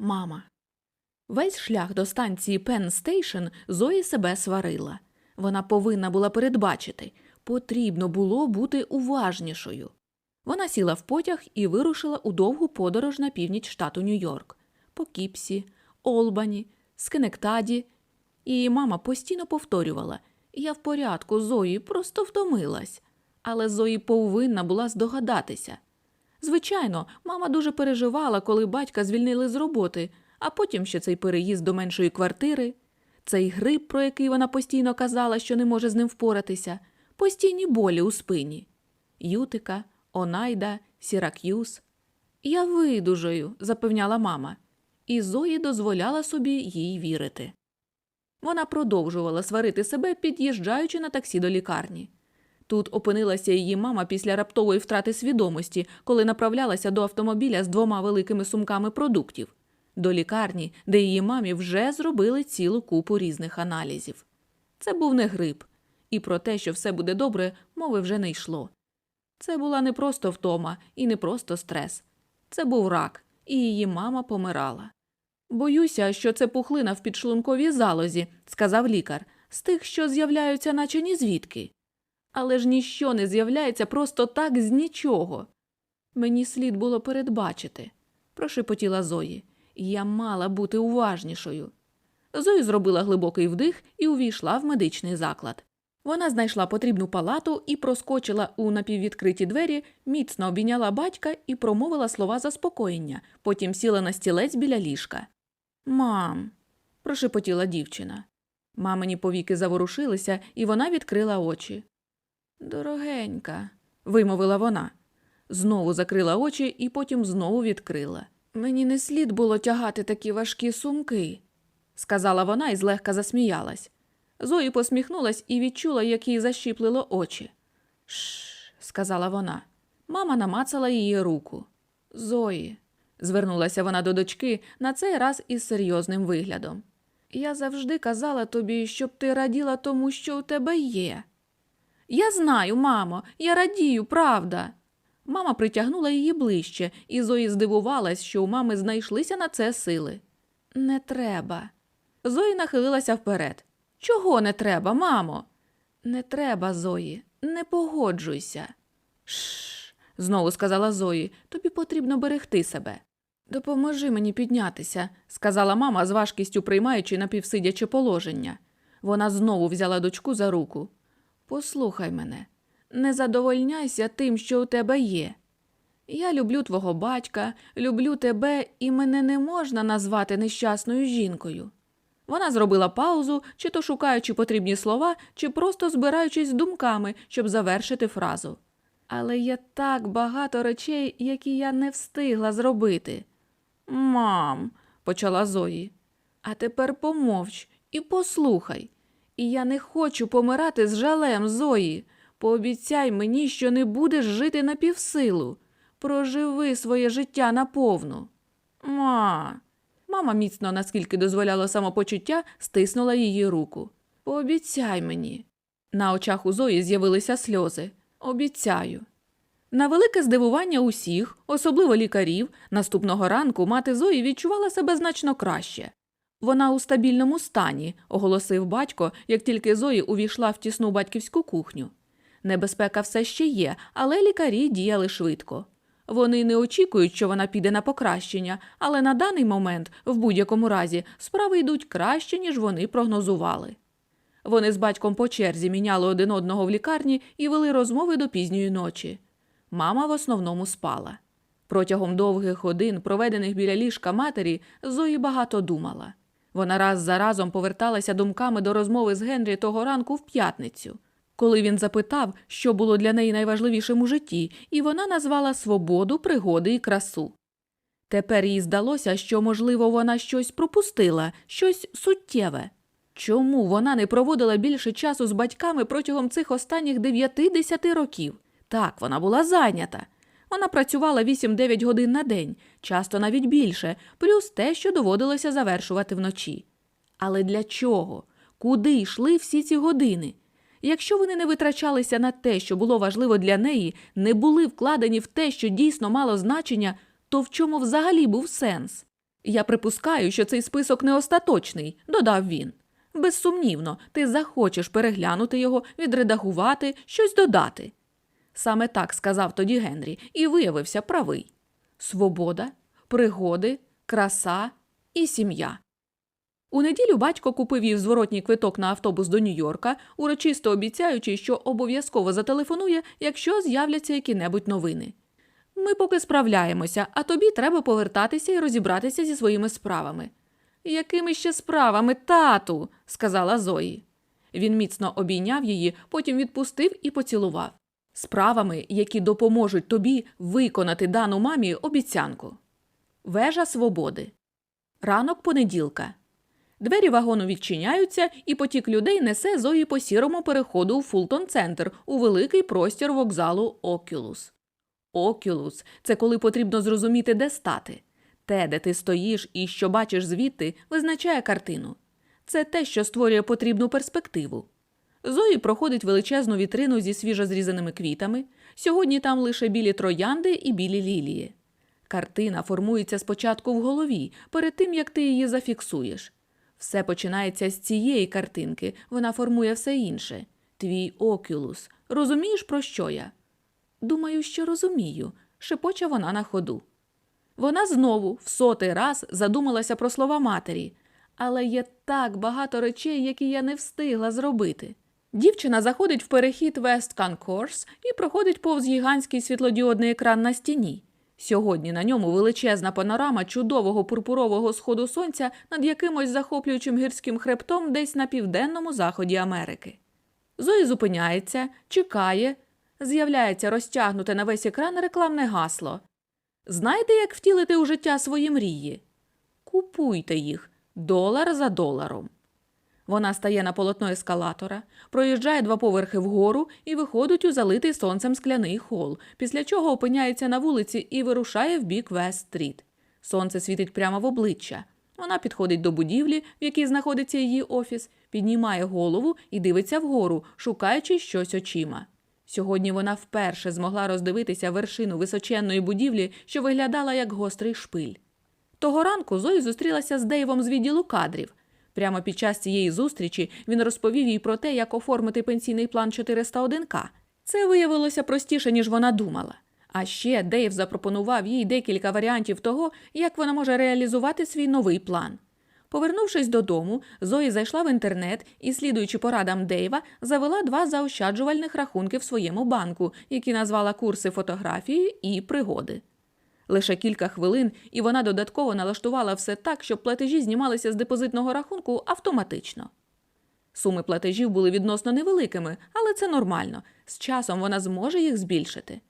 Мама. Весь шлях до станції Пен Стейшн Зої себе сварила. Вона повинна була передбачити, потрібно було бути уважнішою. Вона сіла в потяг і вирушила у довгу подорож на північ штату Нью-Йорк, по Кіпсі, Олбані, Скенектаді. Її мама постійно повторювала Я в порядку, Зої, просто втомилась. Але Зої повинна була здогадатися. Звичайно, мама дуже переживала, коли батька звільнили з роботи, а потім ще цей переїзд до меншої квартири, цей грип, про який вона постійно казала, що не може з ним впоратися, постійні болі у спині. Ютика, Онайда, Сірак'юз. Я видужаю, запевняла мама, і Зої дозволяла собі їй вірити. Вона продовжувала сварити себе, під'їжджаючи на таксі до лікарні. Тут опинилася її мама після раптової втрати свідомості, коли направлялася до автомобіля з двома великими сумками продуктів, до лікарні, де її мамі вже зробили цілу купу різних аналізів. Це був не грип, і про те, що все буде добре, мови вже не йшло. Це була не просто втома і не просто стрес. Це був рак, і її мама помирала. Боюся, що це пухлина в підшлунковій залозі, сказав лікар, з тих, що з'являються, наче ні звідки. Але ж ніщо не з'являється просто так з нічого. Мені слід було передбачити, прошепотіла Зої. Я мала бути уважнішою. Зої зробила глибокий вдих і увійшла в медичний заклад. Вона знайшла потрібну палату і проскочила у напіввідкриті двері, міцно обійняла батька і промовила слова заспокоєння, потім сіла на стілець біля ліжка. Мам, прошепотіла дівчина. Мамині повіки заворушилися, і вона відкрила очі. Дорогенька, вимовила вона. Знову закрила очі і потім знову відкрила. Мені не слід було тягати такі важкі сумки, сказала вона і злегка засміялась. Зої посміхнулась і відчула, як їй защіплило очі. Шш, сказала вона. Мама намацала її руку. Зої, звернулася вона до дочки на цей раз із серйозним виглядом. Я завжди казала тобі, щоб ти раділа тому, що у тебе є. Я знаю, мамо, я радію, правда. Мама притягнула її ближче, і Зої здивувалась, що у мами знайшлися на це сили. Не треба. Зої нахилилася вперед. Чого не треба, мамо? Не треба, Зої, не погоджуйся. Шш, знову сказала Зої, тобі потрібно берегти себе. Допоможи мені піднятися, сказала мама, з важкістю приймаючи напівсидяче положення. Вона знову взяла дочку за руку. Послухай мене, не задовольняйся тим, що у тебе є. Я люблю твого батька, люблю тебе, і мене не можна назвати нещасною жінкою. Вона зробила паузу, чи то шукаючи потрібні слова, чи просто збираючись думками, щоб завершити фразу. Але є так багато речей, які я не встигла зробити. Мам, почала Зої, а тепер помовч і послухай. І я не хочу помирати з жалем, Зої. Пообіцяй мені, що не будеш жити на півсилу. Проживи своє життя наповну. Ма. Мама міцно, наскільки дозволяло самопочуття, стиснула її руку. Пообіцяй мені. На очах у Зої з'явилися сльози. Обіцяю. На велике здивування усіх, особливо лікарів, наступного ранку мати Зої відчувала себе значно краще. Вона у стабільному стані, оголосив батько, як тільки Зої увійшла в тісну батьківську кухню. Небезпека все ще є, але лікарі діяли швидко. Вони не очікують, що вона піде на покращення, але на даний момент, в будь-якому разі, справи йдуть краще, ніж вони прогнозували. Вони з батьком по черзі міняли один одного в лікарні і вели розмови до пізньої ночі. Мама в основному спала. Протягом довгих годин, проведених біля ліжка матері, Зої багато думала. Вона раз за разом поверталася думками до розмови з Генрі того ранку в п'ятницю, коли він запитав, що було для неї найважливішим у житті, і вона назвала свободу, пригоди і красу. Тепер їй здалося, що, можливо, вона щось пропустила, щось суттєве. Чому вона не проводила більше часу з батьками протягом цих останніх 9-10 років? Так, вона була зайнята. Вона працювала 8-9 годин на день, часто навіть більше, плюс те, що доводилося завершувати вночі. Але для чого? Куди йшли всі ці години? Якщо вони не витрачалися на те, що було важливо для неї, не були вкладені в те, що дійсно мало значення, то в чому взагалі був сенс? Я припускаю, що цей список не остаточний, додав він. Безсумнівно, ти захочеш переглянути його, відредагувати, щось додати. Саме так сказав тоді Генрі і виявився правий. Свобода, пригоди, краса і сім'я. У неділю батько купив їй зворотній квиток на автобус до Нью-Йорка, урочисто обіцяючи, що обов'язково зателефонує, якщо з'являться які-небудь новини. Ми поки справляємося, а тобі треба повертатися і розібратися зі своїми справами. Якими ще справами, тату? сказала Зої. Він міцно обійняв її, потім відпустив і поцілував. Справами, які допоможуть тобі виконати дану мамі обіцянку. Вежа свободи. Ранок понеділка. Двері вагону відчиняються, і потік людей несе Зої по сірому переходу у Фултон Центр у великий простір вокзалу Окюлус. Окюлус це коли потрібно зрозуміти, де стати. Те, де ти стоїш і що бачиш звідти, визначає картину. Це те, що створює потрібну перспективу. Зої проходить величезну вітрину зі свіжо зрізаними квітами. Сьогодні там лише білі троянди і білі лілії. Картина формується спочатку в голові, перед тим як ти її зафіксуєш. Все починається з цієї картинки, вона формує все інше. Твій окюлус. Розумієш, про що я? Думаю, що розумію, шепоче вона на ходу. Вона знову, в сотий раз, задумалася про слова матері, але є так багато речей, які я не встигла зробити. Дівчина заходить в перехід West Concourse і проходить повз гігантський світлодіодний екран на стіні. Сьогодні на ньому величезна панорама чудового пурпурового сходу сонця над якимось захоплюючим гірським хребтом десь на південному заході Америки. Зої зупиняється, чекає, з'являється розтягнуте на весь екран рекламне гасло. Знаєте, як втілити у життя свої мрії? Купуйте їх долар за доларом. Вона стає на полотно ескалатора, проїжджає два поверхи вгору і виходить у залитий сонцем скляний хол, після чого опиняється на вулиці і вирушає в бік Вест-стріт. Сонце світить прямо в обличчя. Вона підходить до будівлі, в якій знаходиться її офіс, піднімає голову і дивиться вгору, шукаючи щось очима. Сьогодні вона вперше змогла роздивитися вершину височенної будівлі, що виглядала як гострий шпиль. Того ранку Зої зустрілася з Дейвом з відділу кадрів. Прямо під час цієї зустрічі він розповів їй про те, як оформити пенсійний план 401К. Це виявилося простіше, ніж вона думала. А ще Дейв запропонував їй декілька варіантів того, як вона може реалізувати свій новий план. Повернувшись додому, Зої зайшла в інтернет і, слідуючи порадам Дейва, завела два заощаджувальних рахунки в своєму банку, які назвала курси фотографії і пригоди. Лише кілька хвилин, і вона додатково налаштувала все так, щоб платежі знімалися з депозитного рахунку автоматично. Суми платежів були відносно невеликими, але це нормально. З часом вона зможе їх збільшити.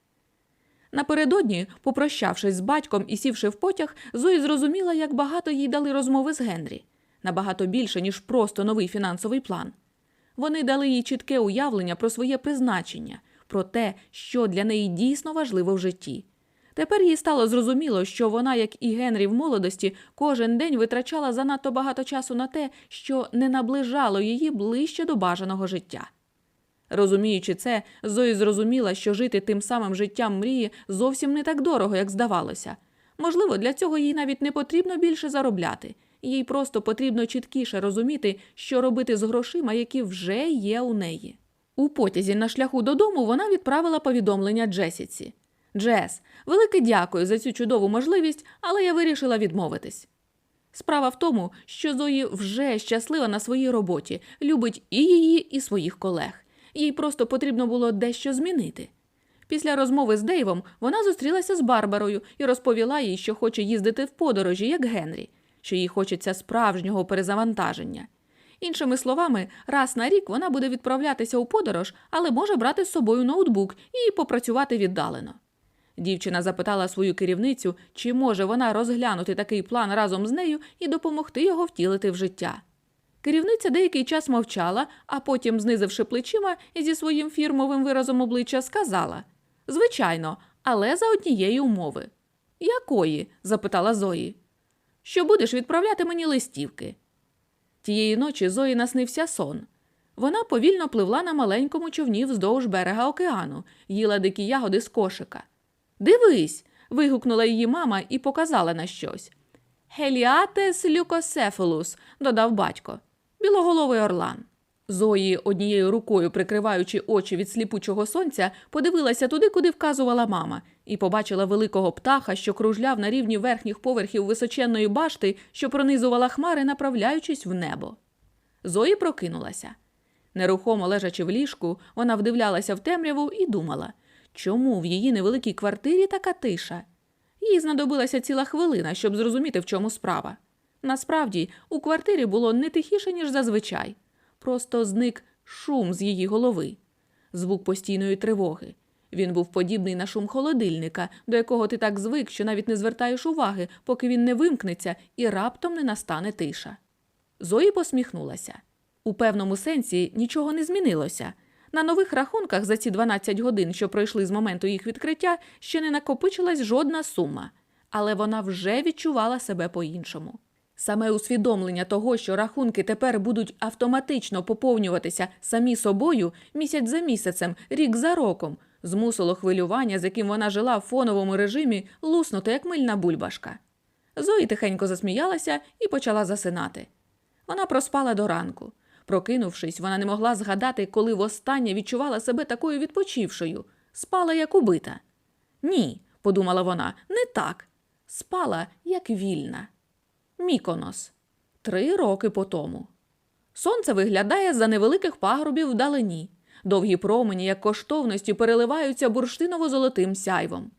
Напередодні, попрощавшись з батьком і сівши в потяг, Зої зрозуміла, як багато їй дали розмови з Генрі. Набагато більше, ніж просто новий фінансовий план. Вони дали їй чітке уявлення про своє призначення, про те, що для неї дійсно важливо в житті. Тепер їй стало зрозуміло, що вона, як і Генрі в молодості, кожен день витрачала занадто багато часу на те, що не наближало її ближче до бажаного життя. Розуміючи це, Зої зрозуміла, що жити тим самим життям мрії зовсім не так дорого, як здавалося. Можливо, для цього їй навіть не потрібно більше заробляти. Їй просто потрібно чіткіше розуміти, що робити з грошима, які вже є у неї. У потязі на шляху додому вона відправила повідомлення Джесіці. Джес, велике дякую за цю чудову можливість, але я вирішила відмовитись. Справа в тому, що Зої вже щаслива на своїй роботі, любить і її, і своїх колег. Їй просто потрібно було дещо змінити. Після розмови з Дейвом вона зустрілася з Барбарою і розповіла їй, що хоче їздити в подорожі, як Генрі, що їй хочеться справжнього перезавантаження. Іншими словами, раз на рік вона буде відправлятися у подорож, але може брати з собою ноутбук і попрацювати віддалено. Дівчина запитала свою керівницю, чи може вона розглянути такий план разом з нею і допомогти його втілити в життя. Керівниця деякий час мовчала, а потім, знизивши плечима і зі своїм фірмовим виразом обличчя, сказала Звичайно, але за однієї умови. Якої? запитала Зої. Що будеш відправляти мені листівки? Тієї ночі Зої наснився сон. Вона повільно пливла на маленькому човні вздовж берега океану, їла дикі ягоди з кошика. Дивись. вигукнула її мама і показала на щось. Геліатес люкосефалус, додав батько. Білоголовий орлан. Зої, однією рукою прикриваючи очі від сліпучого сонця, подивилася туди, куди вказувала мама, і побачила великого птаха, що кружляв на рівні верхніх поверхів височенної башти, що пронизувала хмари, направляючись в небо. Зої прокинулася. Нерухомо лежачи в ліжку, вона вдивлялася в темряву і думала, чому в її невеликій квартирі така тиша. Їй знадобилася ціла хвилина, щоб зрозуміти, в чому справа. Насправді, у квартирі було не тихіше, ніж зазвичай. Просто зник шум з її голови, звук постійної тривоги. Він був подібний на шум холодильника, до якого ти так звик, що навіть не звертаєш уваги, поки він не вимкнеться і раптом не настане тиша. Зої посміхнулася. У певному сенсі нічого не змінилося. На нових рахунках за ці 12 годин, що пройшли з моменту їх відкриття, ще не накопичилась жодна сума, але вона вже відчувала себе по-іншому. Саме усвідомлення того, що рахунки тепер будуть автоматично поповнюватися самі собою місяць за місяцем, рік за роком, змусило хвилювання, з яким вона жила в фоновому режимі, луснути, як мильна бульбашка. Зої тихенько засміялася і почала засинати. Вона проспала до ранку. Прокинувшись, вона не могла згадати, коли востаннє відчувала себе такою відпочившою. Спала як убита. Ні, подумала вона, не так. Спала як вільна. Міконос. Три роки по тому. Сонце виглядає за невеликих пагорбів вдалині. Довгі промені, як коштовності, переливаються бурштиново-золотим сяйвом.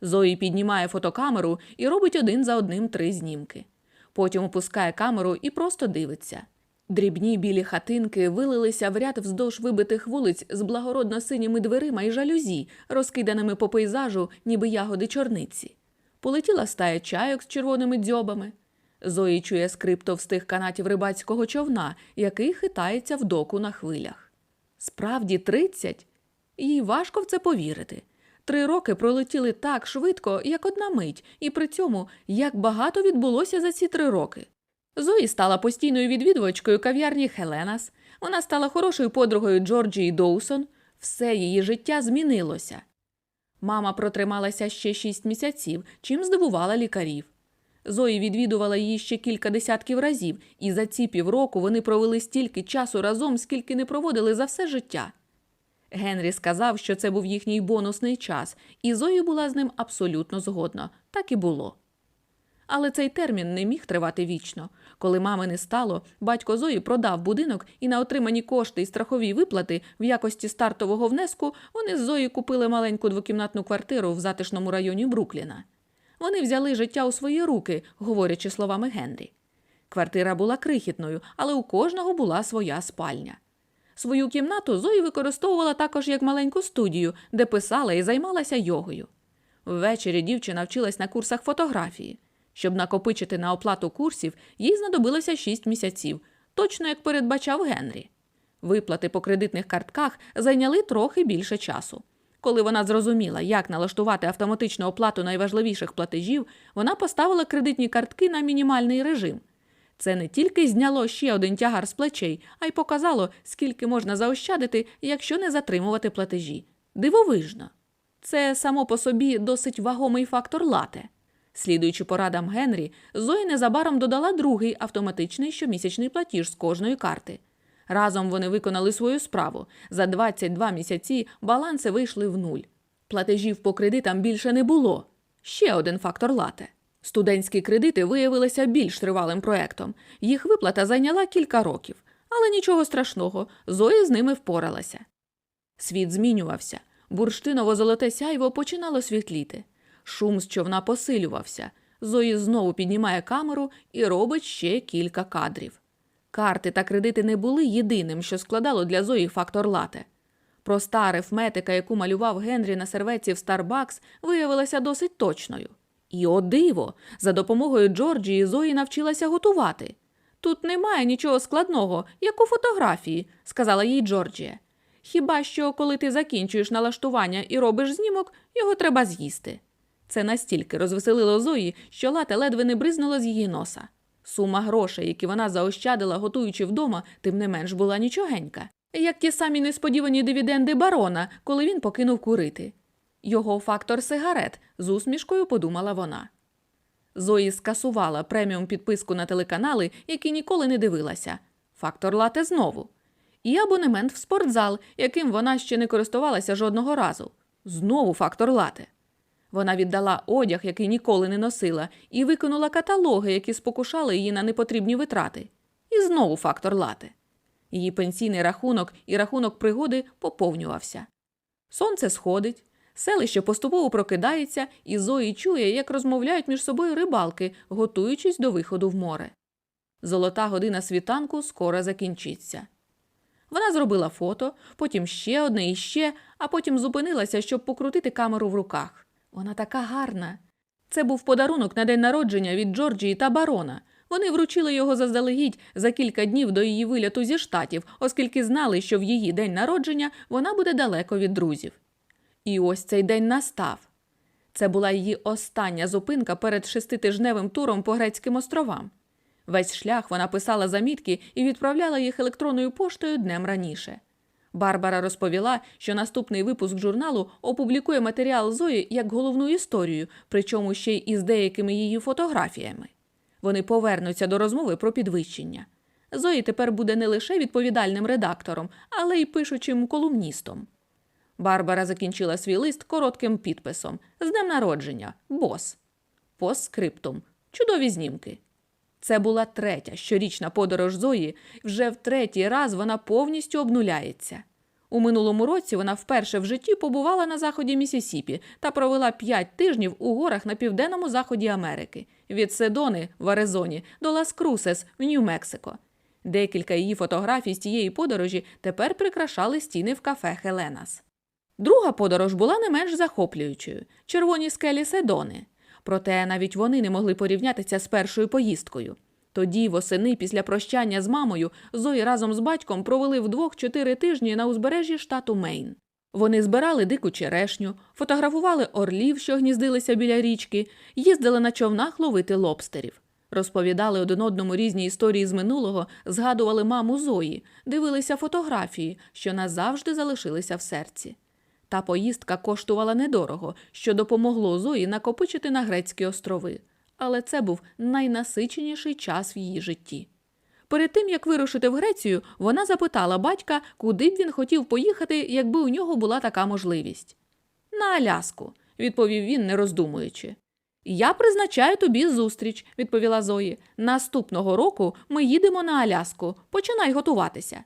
Зої піднімає фотокамеру і робить один за одним три знімки. Потім опускає камеру і просто дивиться. Дрібні білі хатинки вилилися в ряд вздовж вибитих вулиць з благородно синіми дверима і жалюзі, розкиданими по пейзажу, ніби ягоди чорниці. Полетіла стая чайок з червоними дзьобами. Зої чує скрип товстих канатів рибацького човна, який хитається в доку на хвилях. Справді, тридцять? Їй важко в це повірити. Три роки пролетіли так швидко, як одна мить, і при цьому як багато відбулося за ці три роки. Зої стала постійною відвідувачкою кав'ярні Хеленас. Вона стала хорошою подругою Джорджії Доусон. Все її життя змінилося. Мама протрималася ще шість місяців, чим здивувала лікарів. Зої відвідувала її ще кілька десятків разів, і за ці півроку вони провели стільки часу разом, скільки не проводили за все життя. Генрі сказав, що це був їхній бонусний час, і Зої була з ним абсолютно згодна. Так і було. Але цей термін не міг тривати вічно. Коли мами не стало, батько Зої продав будинок і на отримані кошти і страхові виплати в якості стартового внеску вони з Зої купили маленьку двокімнатну квартиру в затишному районі Брукліна. Вони взяли життя у свої руки, говорячи словами Генрі. Квартира була крихітною, але у кожного була своя спальня. Свою кімнату Зої використовувала також як маленьку студію, де писала і займалася йогою. Ввечері дівчина вчилась на курсах фотографії. Щоб накопичити на оплату курсів, їй знадобилося 6 місяців, точно як передбачав Генрі. Виплати по кредитних картках зайняли трохи більше часу. Коли вона зрозуміла, як налаштувати автоматичну оплату найважливіших платежів, вона поставила кредитні картки на мінімальний режим. Це не тільки зняло ще один тягар з плечей, а й показало, скільки можна заощадити, якщо не затримувати платежі. Дивовижно. Це само по собі досить вагомий фактор лате. Слідуючи порадам Генрі, Зої незабаром додала другий автоматичний щомісячний платіж з кожної карти. Разом вони виконали свою справу. За 22 місяці баланси вийшли в нуль. Платежів по кредитам більше не було. Ще один фактор лате. Студентські кредити виявилися більш тривалим проектом. Їх виплата зайняла кілька років, але нічого страшного, Зоя з ними впоралася. Світ змінювався. Бурштиново-золоте сяйво починало світліти. Шум з човна посилювався. Зої знову піднімає камеру і робить ще кілька кадрів. Карти та кредити не були єдиним, що складало для Зої фактор лате. Проста арифметика, яку малював Генрі на серветці в Starbucks, виявилася досить точною. І о диво! За допомогою Джорджії Зої навчилася готувати. Тут немає нічого складного, як у фотографії, сказала їй Джорджія. Хіба що, коли ти закінчуєш налаштування і робиш знімок, його треба з'їсти. Це настільки розвеселило Зої, що лате ледве не бризнуло з її носа. Сума грошей, які вона заощадила, готуючи вдома, тим не менш була нічогенька. Як ті самі несподівані дивіденди барона, коли він покинув курити. Його фактор сигарет, з усмішкою подумала вона. Зої скасувала преміум підписку на телеканали, які ніколи не дивилася. Фактор лате знову. І абонемент в спортзал, яким вона ще не користувалася жодного разу. Знову фактор лате. Вона віддала одяг, який ніколи не носила, і викинула каталоги, які спокушали її на непотрібні витрати. І знову фактор лате. Її пенсійний рахунок і рахунок пригоди поповнювався. Сонце сходить, селище поступово прокидається, і Зої чує, як розмовляють між собою рибалки, готуючись до виходу в море. Золота година світанку скоро закінчиться. Вона зробила фото, потім ще одне і ще, а потім зупинилася, щоб покрутити камеру в руках. Вона така гарна. Це був подарунок на день народження від Джорджії та барона. Вони вручили його заздалегідь за кілька днів до її виляту зі штатів, оскільки знали, що в її день народження вона буде далеко від друзів. І ось цей день настав. Це була її остання зупинка перед шеститижневим туром по грецьким островам. Весь шлях вона писала замітки і відправляла їх електронною поштою днем раніше. Барбара розповіла, що наступний випуск журналу опублікує матеріал Зої як головну історію, причому ще й із деякими її фотографіями. Вони повернуться до розмови про підвищення. Зої тепер буде не лише відповідальним редактором, але й пишучим колумністом. Барбара закінчила свій лист коротким підписом з днем народження, бос. Постскриптум. Чудові знімки. Це була третя щорічна подорож Зої. Вже в третій раз вона повністю обнуляється. У минулому році вона вперше в житті побувала на заході Місісіпі та провела п'ять тижнів у горах на південному заході Америки від Седони в Аризоні до Лас Крусес в Нью-Мексико. Декілька її фотографій з тієї подорожі тепер прикрашали стіни в кафе Хеленас. Друга подорож була не менш захоплюючою червоні скелі Седони. Проте навіть вони не могли порівнятися з першою поїздкою. Тоді, восени, після прощання з мамою, Зої разом з батьком провели вдвох чотири тижні на узбережжі штату Мейн. Вони збирали дику черешню, фотографували орлів, що гніздилися біля річки, їздили на човнах ловити лобстерів. Розповідали один одному різні історії з минулого, згадували маму Зої, дивилися фотографії, що назавжди залишилися в серці. Та поїздка коштувала недорого, що допомогло Зої накопичити на грецькі острови. Але це був найнасиченіший час в її житті. Перед тим, як вирушити в Грецію, вона запитала батька, куди б він хотів поїхати, якби у нього була така можливість. На Аляску, відповів він, не роздумуючи. Я призначаю тобі зустріч, відповіла Зої. Наступного року ми їдемо на Аляску. Починай готуватися.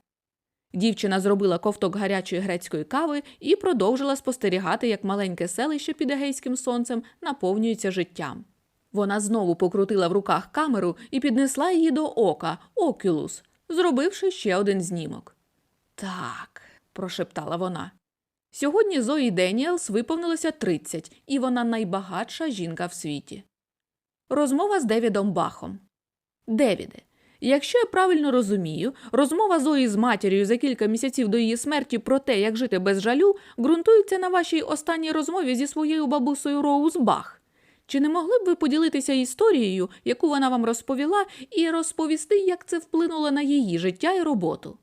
Дівчина зробила ковток гарячої грецької кави і продовжила спостерігати, як маленьке селище під егейським сонцем наповнюється життям. Вона знову покрутила в руках камеру і піднесла її до ока, окюлус, зробивши ще один знімок. Так, прошептала вона. Сьогодні Зої Деніелс виповнилося 30, і вона найбагатша жінка в світі. Розмова з Девідом Бахом. Девіде, якщо я правильно розумію, розмова Зої з матір'ю за кілька місяців до її смерті про те, як жити без жалю, ґрунтується на вашій останній розмові зі своєю бабусею Роуз Бах. Чи не могли б ви поділитися історією, яку вона вам розповіла, і розповісти, як це вплинуло на її життя і роботу?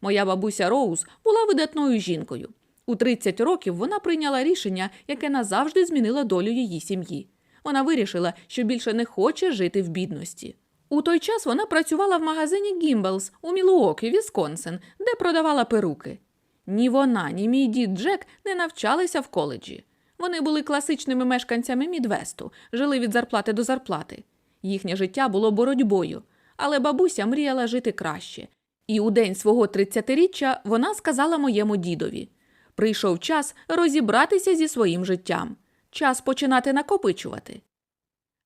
Моя бабуся Роуз була видатною жінкою. У 30 років вона прийняла рішення, яке назавжди змінило долю її сім'ї. Вона вирішила, що більше не хоче жити в бідності. У той час вона працювала в магазині Гімбелс у Мілуокі, Вісконсин, де продавала перуки. Ні вона, ні мій дід Джек не навчалися в коледжі. Вони були класичними мешканцями Мідвесту, жили від зарплати до зарплати. Їхнє життя було боротьбою, але бабуся мріяла жити краще. І у день свого 30-річчя вона сказала моєму дідові: прийшов час розібратися зі своїм життям, час починати накопичувати.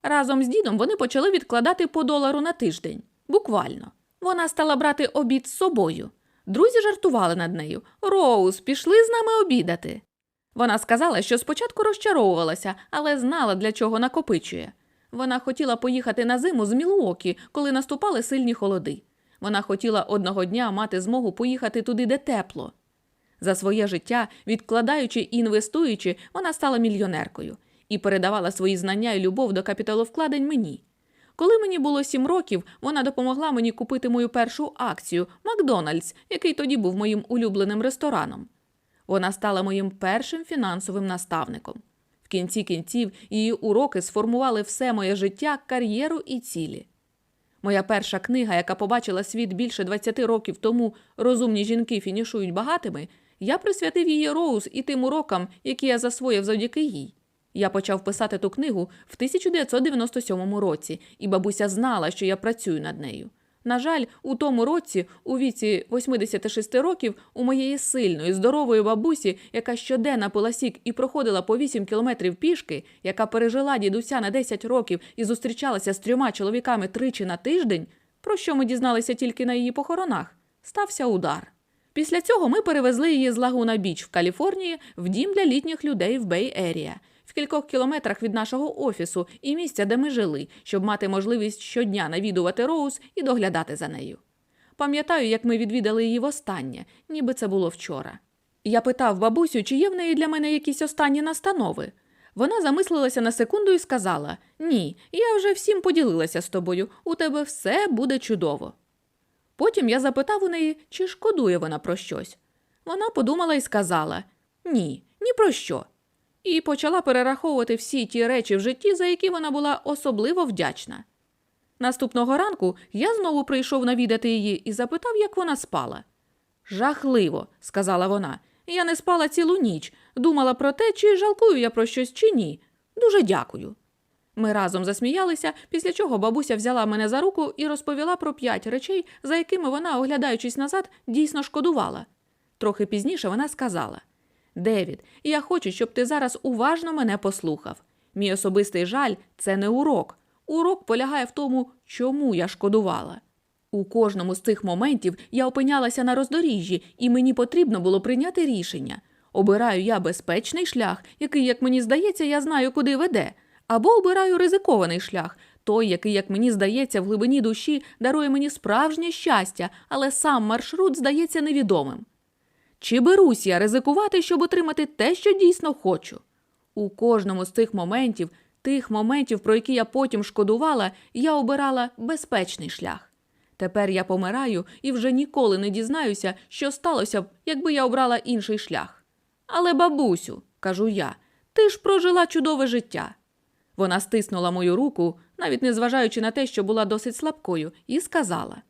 Разом з дідом вони почали відкладати по долару на тиждень. Буквально. Вона стала брати обід з собою. Друзі жартували над нею. Роуз, пішли з нами обідати. Вона сказала, що спочатку розчаровувалася, але знала, для чого накопичує. Вона хотіла поїхати на зиму з Мілуокі, коли наступали сильні холоди. Вона хотіла одного дня мати змогу поїхати туди, де тепло. За своє життя, відкладаючи і інвестуючи, вона стала мільйонеркою і передавала свої знання і любов до капіталовкладень мені. Коли мені було сім років, вона допомогла мені купити мою першу акцію Макдональдс, який тоді був моїм улюбленим рестораном. Вона стала моїм першим фінансовим наставником. В кінці кінців її уроки сформували все моє життя, кар'єру і цілі. Моя перша книга, яка побачила світ більше 20 років тому розумні жінки фінішують багатими, я присвятив її Роуз і тим урокам, які я засвоїв завдяки їй. Я почав писати ту книгу в 1997 році, і бабуся знала, що я працюю над нею. На жаль, у тому році, у віці 86 років, у моєї сильної, здорової бабусі, яка щоденно пила сік і проходила по 8 кілометрів пішки, яка пережила дідуся на 10 років і зустрічалася з трьома чоловіками тричі на тиждень, про що ми дізналися тільки на її похоронах, стався удар. Після цього ми перевезли її з Лагуна Біч в Каліфорнії в дім для літніх людей в Бей-Ерія, в кількох кілометрах від нашого офісу і місця, де ми жили, щоб мати можливість щодня навідувати Роуз і доглядати за нею. Пам'ятаю, як ми відвідали її востаннє, ніби це було вчора. Я питав бабусю, чи є в неї для мене якісь останні настанови. Вона замислилася на секунду і сказала: Ні, я вже всім поділилася з тобою, у тебе все буде чудово. Потім я запитав у неї, чи шкодує вона про щось. Вона подумала і сказала: Ні, ні про що. І почала перераховувати всі ті речі в житті, за які вона була особливо вдячна. Наступного ранку я знову прийшов навідати її і запитав, як вона спала. Жахливо, сказала вона. Я не спала цілу ніч, думала про те, чи жалкую я про щось, чи ні. Дуже дякую. Ми разом засміялися, після чого бабуся взяла мене за руку і розповіла про п'ять речей, за якими вона, оглядаючись назад, дійсно шкодувала. Трохи пізніше вона сказала: Девід, я хочу, щоб ти зараз уважно мене послухав. Мій особистий жаль це не урок. Урок полягає в тому, чому я шкодувала. У кожному з цих моментів я опинялася на роздоріжжі, і мені потрібно було прийняти рішення. Обираю я безпечний шлях, який, як мені здається, я знаю, куди веде, або обираю ризикований шлях, той, який, як мені здається, в глибині душі дарує мені справжнє щастя, але сам маршрут здається невідомим. Чи берусь я ризикувати, щоб отримати те, що дійсно хочу? У кожному з цих моментів, тих моментів, про які я потім шкодувала, я обирала безпечний шлях. Тепер я помираю і вже ніколи не дізнаюся, що сталося б, якби я обрала інший шлях. Але, бабусю, кажу я, ти ж прожила чудове життя. Вона стиснула мою руку, навіть не зважаючи на те, що була досить слабкою, і сказала: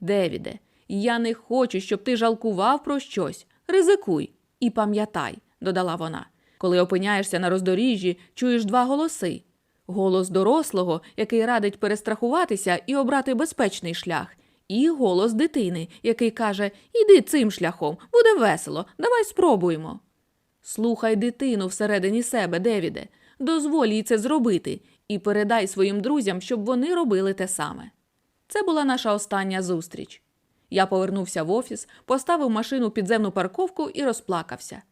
Девіде, я не хочу, щоб ти жалкував про щось. Ризикуй і пам'ятай, додала вона. Коли опиняєшся на роздоріжжі, чуєш два голоси: голос дорослого, який радить перестрахуватися і обрати безпечний шлях, і голос дитини, який каже: Іди цим шляхом, буде весело, давай спробуємо. Слухай дитину всередині себе, Девіде, дозволь їй це зробити і передай своїм друзям, щоб вони робили те саме. Це була наша остання зустріч. Я повернувся в офіс, поставив машину в підземну парковку і розплакався.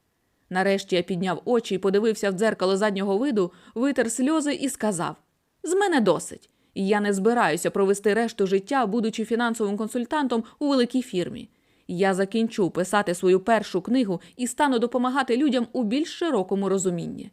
Нарешті я підняв очі і подивився в дзеркало заднього виду, витер сльози і сказав: З мене досить. Я не збираюся провести решту життя, будучи фінансовим консультантом у великій фірмі. Я закінчу писати свою першу книгу і стану допомагати людям у більш широкому розумінні.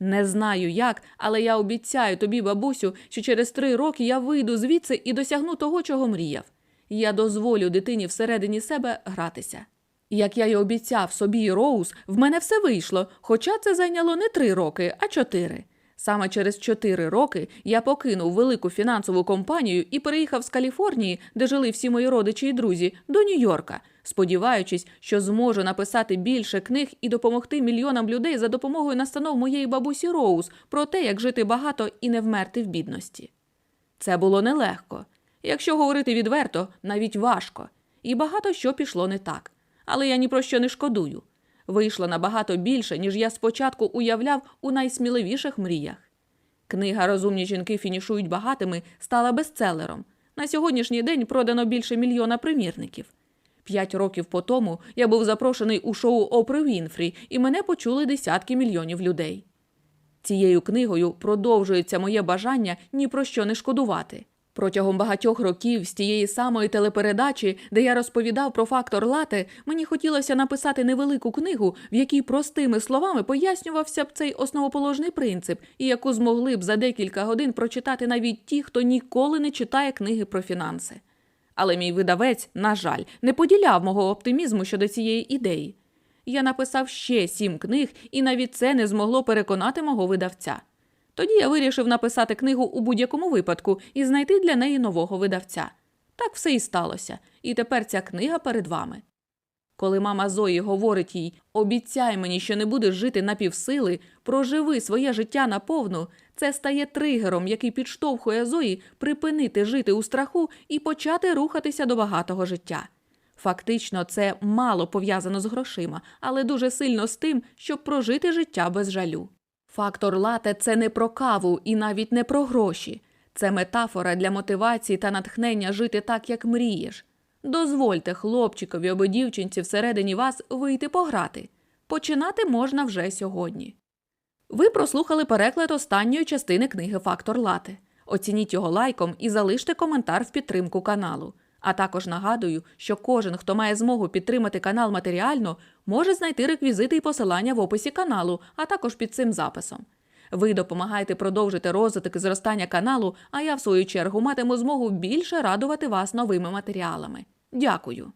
Не знаю як, але я обіцяю тобі, бабусю, що через три роки я вийду звідси і досягну того, чого мріяв. Я дозволю дитині всередині себе гратися. Як я й обіцяв собі Роуз, в мене все вийшло, хоча це зайняло не три роки, а чотири. Саме через чотири роки я покинув велику фінансову компанію і переїхав з Каліфорнії, де жили всі мої родичі і друзі, до Нью-Йорка, сподіваючись, що зможу написати більше книг і допомогти мільйонам людей за допомогою настанов моєї бабусі Роуз про те, як жити багато і не вмерти в бідності. Це було нелегко. Якщо говорити відверто, навіть важко, і багато що пішло не так. Але я ні про що не шкодую. Вийшло набагато більше, ніж я спочатку уявляв у найсміливіших мріях. Книга Розумні жінки фінішують багатими стала бестселером. На сьогоднішній день продано більше мільйона примірників. П'ять років по тому я був запрошений у шоу Опри Вінфрі, і мене почули десятки мільйонів людей. Цією книгою продовжується моє бажання ні про що не шкодувати. Протягом багатьох років з тієї самої телепередачі, де я розповідав про фактор лати, мені хотілося написати невелику книгу, в якій простими словами пояснювався б цей основоположний принцип, і яку змогли б за декілька годин прочитати навіть ті, хто ніколи не читає книги про фінанси. Але мій видавець, на жаль, не поділяв мого оптимізму щодо цієї ідеї. Я написав ще сім книг, і навіть це не змогло переконати мого видавця. Тоді я вирішив написати книгу у будь-якому випадку і знайти для неї нового видавця. Так все і сталося, і тепер ця книга перед вами. Коли мама Зої говорить їй обіцяй мені, що не будеш жити на півсили, проживи своє життя наповну, це стає тригером, який підштовхує Зої припинити жити у страху і почати рухатися до багатого життя. Фактично, це мало пов'язано з грошима, але дуже сильно з тим, щоб прожити життя без жалю. Фактор лате це не про каву і навіть не про гроші. Це метафора для мотивації та натхнення жити так, як мрієш. Дозвольте хлопчикові або дівчинці всередині вас вийти пограти. Починати можна вже сьогодні. Ви прослухали переклад останньої частини книги Фактор лате. Оцініть його лайком і залиште коментар в підтримку каналу. А також нагадую, що кожен, хто має змогу підтримати канал матеріально, може знайти реквізити і посилання в описі каналу, а також під цим записом. Ви допомагаєте продовжити розвиток і зростання каналу, а я, в свою чергу, матиму змогу більше радувати вас новими матеріалами. Дякую!